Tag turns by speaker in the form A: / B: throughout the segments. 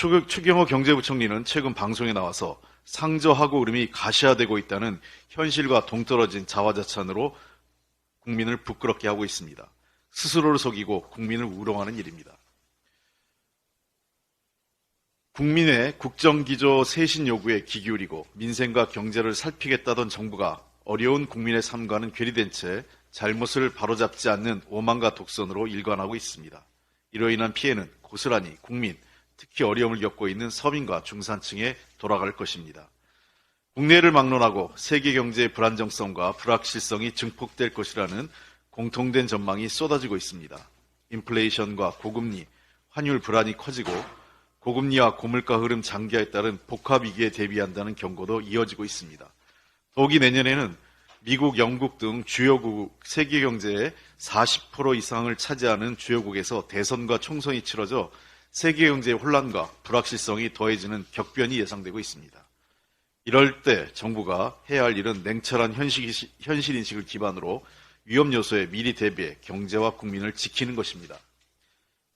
A: 추- 추경호 경제부총리는 최근 방송에 나와서 상저하고 흐름이 가시화되고 있다는 현실과 동떨어진 자화자찬으로 국민을 부끄럽게 하고 있습니다. 스스로를 속이고 국민을 우롱하는 일입니다. 국민의 국정기조 쇄신 요구에 귀 기울이고 민생과 경제를 살피겠다던 정부가 어려운 국민의 삶과는 괴리된 채 잘못을 바로잡지 않는 오만과 독선으로 일관하고 있습니다. 이로 인한 피해는 고스란히 국민, 특히 어려움을 겪고 있는 서민과 중산층에 돌아갈 것입니다. 국내를 막론하고 세계 경제의 불안정성과 불확실성이 증폭될 것이라는 공통된 전망이 쏟아지고 있습니다. 인플레이션과 고금리, 환율 불안이 커지고 고금리와 고물가 흐름 장기화에 따른 복합 위기에 대비한다는 경고도 이어지고 있습니다. 더욱이 내년에는 미국, 영국 등 주요국 세계 경제의 40% 이상을 차지하는 주요국에서 대선과 총선이 치러져 세계 경제의 혼란과 불확실성이 더해지는 격변이 예상되고 있습니다. 이럴 때 정부가 해야 할 일은 냉철한 현실, 현실 인식을 기반으로 위험 요소에 미리 대비해 경제와 국민을 지키는 것입니다.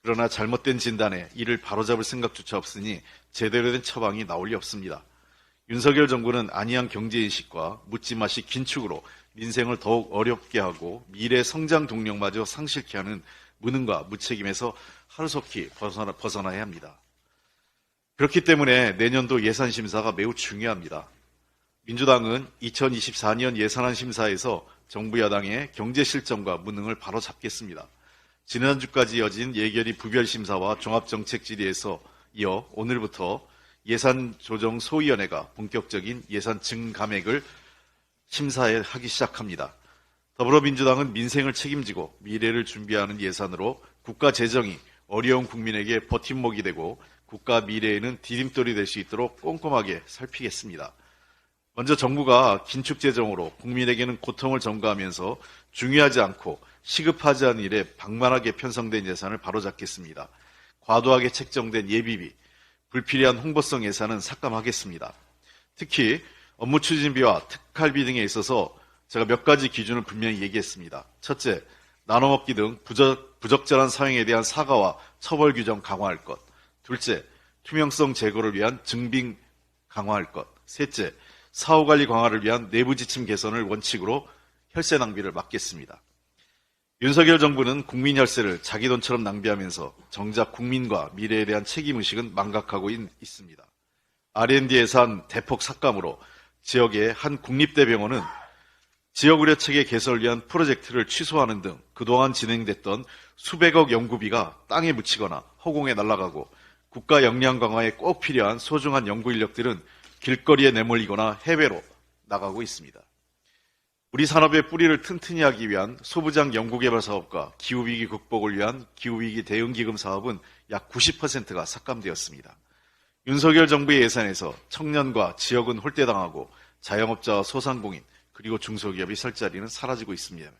A: 그러나 잘못된 진단에 이를 바로잡을 생각조차 없으니 제대로 된 처방이 나올 리 없습니다. 윤석열 정부는 안이한 경제인식과 묻지마시 긴축으로 민생을 더욱 어렵게 하고 미래 성장 동력마저 상실케 하는 무능과 무책임에서 하루속히 벗어나, 벗어나야 합니다. 그렇기 때문에 내년도 예산 심사가 매우 중요합니다. 민주당은 2024년 예산안 심사에서 정부 여당의 경제 실정과 무능을 바로 잡겠습니다. 지난주까지 이어진 예결위 부별 심사와 종합정책 질의에서 이어 오늘부터 예산조정소위원회가 본격적인 예산 증감액을 심사하기 시작합니다. 더불어민주당은 민생을 책임지고 미래를 준비하는 예산으로 국가 재정이 어려운 국민에게 버팀목이 되고 국가 미래에는 디딤돌이 될 수 있도록 꼼꼼하게 살피겠습니다. 먼저 정부가 긴축 재정으로 국민에게는 고통을 전가하면서 중요하지 않고 시급하지 않은 일에 방만하게 편성된 예산을 바로잡겠습니다. 과도하게 책정된 예비비, 불필요한 홍보성 예산은 삭감하겠습니다. 특히 업무 추진비와 특할비 등에 있어서 제가 몇 가지 기준을 분명히 얘기했습니다. 첫째, 나눠먹기 등 부적, 부적절한 사용에 대한 사과와 처벌 규정 강화할 것. 둘째, 투명성 제고를 위한 증빙 강화할 것. 셋째, 사후관리 강화를 위한 내부 지침 개선을 원칙으로 혈세 낭비를 막겠습니다. 윤석열 정부는 국민 혈세를 자기 돈처럼 낭비하면서 정작 국민과 미래에 대한 책임의식은 망각하고 있, 있습니다. R&D 예산 대폭 삭감으로 지역의 한 국립대병원은 지역 의료 체계 개선을 위한 프로젝트를 취소하는 등 그동안 진행됐던 수백억 연구비가 땅에 묻히거나 허공에 날아가고 국가 역량 강화에 꼭 필요한 소중한 연구 인력들은 길거리에 내몰리거나 해외로 나가고 있습니다. 우리 산업의 뿌리를 튼튼히 하기 위한 소부장 연구개발 사업과 기후위기 극복을 위한 기후위기 대응기금 사업은 약 90%가 삭감되었습니다. 윤석열 정부의 예산에서 청년과 지역은 홀대당하고 자영업자와 소상공인 그리고 중소기업이 설 자리는 사라지고 있습니다.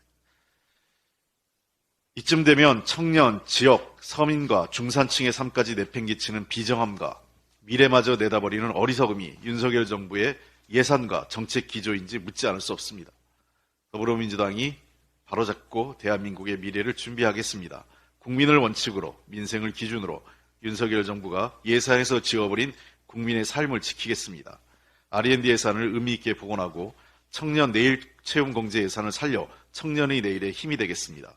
A: 이쯤 되면 청년, 지역, 서민과 중산층의 삶까지 내팽개치는 비정함과 미래마저 내다버리는 어리석음이 윤석열 정부의 예산과 정책 기조인지 묻지 않을 수 없습니다. 더불어민주당이 바로잡고 대한민국의 미래를 준비하겠습니다. 국민을 원칙으로 민생을 기준으로 윤석열 정부가 예산에서 지워버린 국민의 삶을 지키겠습니다. R&D 예산을 의미 있게 복원하고 청년 내일 채용 공제 예산을 살려 청년의 내일에 힘이 되겠습니다.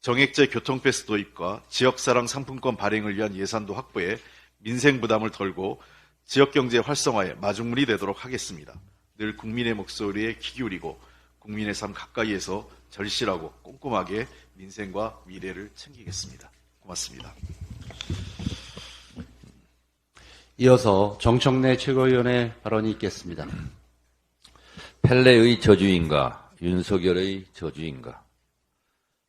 A: 정액제 교통패스 도입과 지역사랑 상품권 발행을 위한 예산도 확보해 민생 부담을 덜고 지역경제 활성화에 마중물이 되도록 하겠습니다. 늘 국민의 목소리에 귀 기울이고 국민의 삶 가까이에서 절실하고 꼼꼼하게 민생과 미래를 챙기겠습니다. 고맙습니다.
B: 이어서 정청래 최고위원의 발언이 있겠습니다.
C: 펠레의 저주인가 윤석열의 저주인가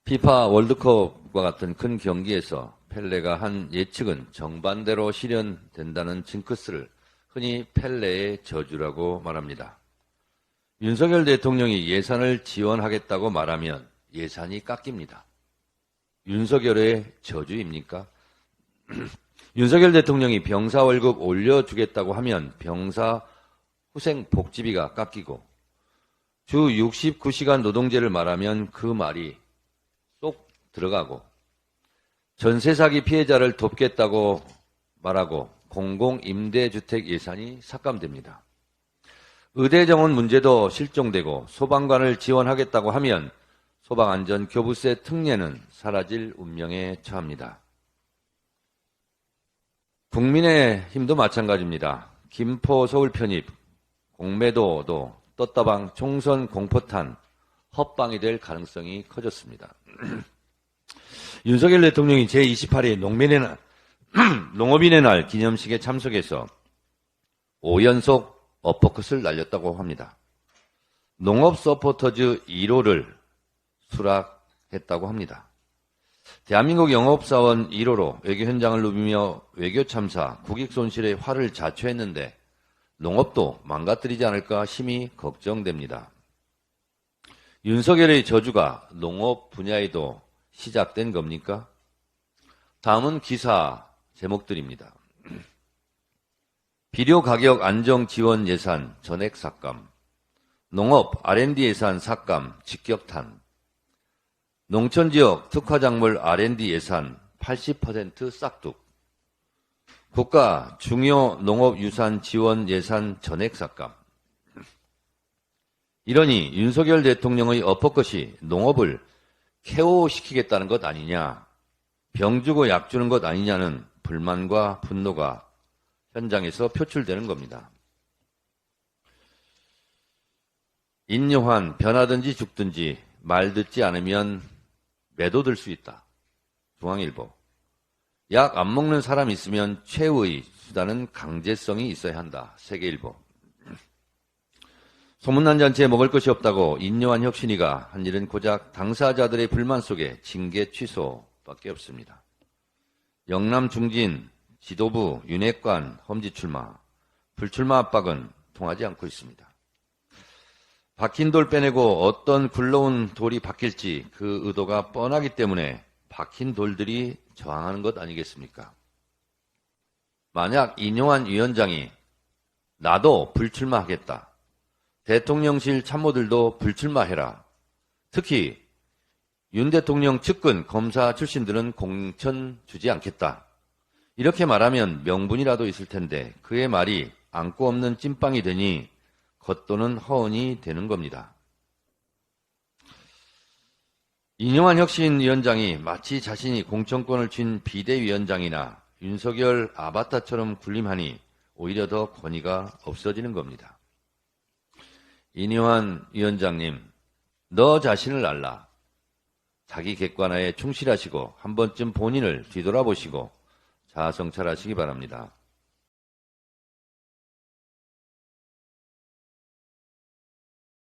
C: 피파 월드컵과 같은 큰 경기에서 펠레가 한 예측은 정반대로 실현된다는 징크스를 흔히 펠레의 저주라고 말합니다. 윤석열 대통령이 예산을 지원하겠다고 말하면 예산이 깎입니다. 윤석열의 저주입니까? 윤석열 대통령이 병사 월급 올려주겠다고 하면 병사 후생 복지비가 깎이고 주 69시간 노동제를 말하면 그 말이 쏙 들어가고 전세 사기 피해자를 돕겠다고 말하고 공공임대주택 예산이 삭감됩니다. 의대 정원 문제도 실종되고 소방관을 지원하겠다고 하면 소방안전교부세 특례는 사라질 운명에 처합니다. 국민의 힘도 마찬가지입니다. 김포 서울 편입, 공매도도 떴다방 총선 공포탄 헛방이 될 가능성이 커졌습니다. 윤석열 대통령이 제28일 농민의 날, 농업인의 날 기념식에 참석해서 5연속 어퍼컷을 날렸다고 합니다. 농업 서포터즈 1호를 수락했다고 합니다. 대한민국 영업사원 1호로 외교 현장을 누비며 외교 참사, 국익 손실에 화를 자초했는데 농업도 망가뜨리지 않을까 심히 걱정됩니다. 윤석열의 저주가 농업 분야에도 시작된 겁니까? 다음은 기사 제목들입니다. 비료 가격 안정 지원 예산 전액 삭감, 농업 R&D 예산 삭감 직격탄, 농촌 지역 특화 작물 R&D 예산 80% 싹둑, 국가 중요 농업유산 지원 예산 전액 삭감. 이러니 윤석열 대통령의 어퍼컷이 농업을 케오시키겠다는 것 아니냐, 병 주고 약 주는 것 아니냐는 불만과 분노가 현장에서 표출되는 겁니다. 인요한 변하든지 죽든지 말 듣지 않으면 매도될 수 있다. 중앙일보. 약 안 먹는 사람 있으면 최후의 수단은 강제성이 있어야 한다. 세계일보. 소문난 잔치에 먹을 것이 없다고 인요한 혁신이가 한 일은 고작 당사자들의 불만 속에 징계 취소밖에 없습니다. 영남 중진 지도부 윤핵관 험지 출마 불출마 압박은 통하지 않고 있습니다. 박힌 돌 빼내고 어떤 굴러온 돌이 바뀔지 그 의도가 뻔하기 때문에 박힌 돌들이 저항하는 것 아니겠습니까? 만약 인용한 위원장이 나도 불출마하겠다. 대통령실 참모들도 불출마해라. 특히 윤 대통령 측근 검사 출신들은 공천 주지 않겠다. 이렇게 말하면 명분이라도 있을 텐데 그의 말이 안고 없는 찐빵이 되니 겉도는 허언이 되는 겁니다. 이용환 혁신위원장이 마치 자신이 공천권을 쥔 비대위원장이나 윤석열 아바타처럼 군림하니 오히려 더 권위가 없어지는 겁니다. 이용환 위원장님, 너 자신을 알라. 자기 객관화에 충실하시고 한 번쯤 본인을 뒤돌아보시고 자아성찰하시기 바랍니다.